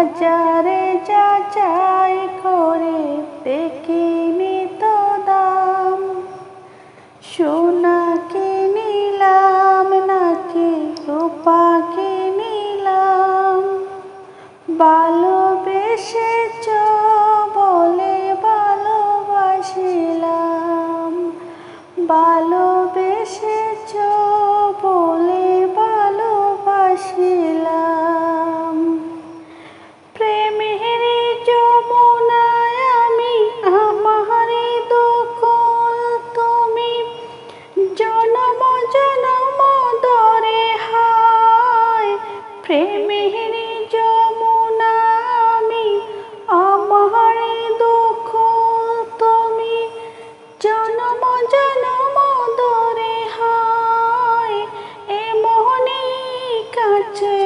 বাজারে যাচাই করে দেখিনি তো দাম। সোনাকে নিলাম, নাকি রূপাকে নিলাম? ভালোবেসেছ বলে ভালোবাসিলাম। ভালোবেসেছ বলে এমনি কাছে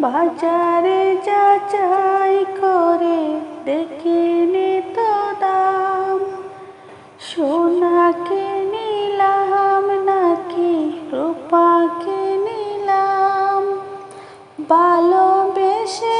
বাজারে যাচাই করে দেখিনি তো দাম। সোনাকে নিলাম নাকি রূপাকে নিলাম। ভালোবেসে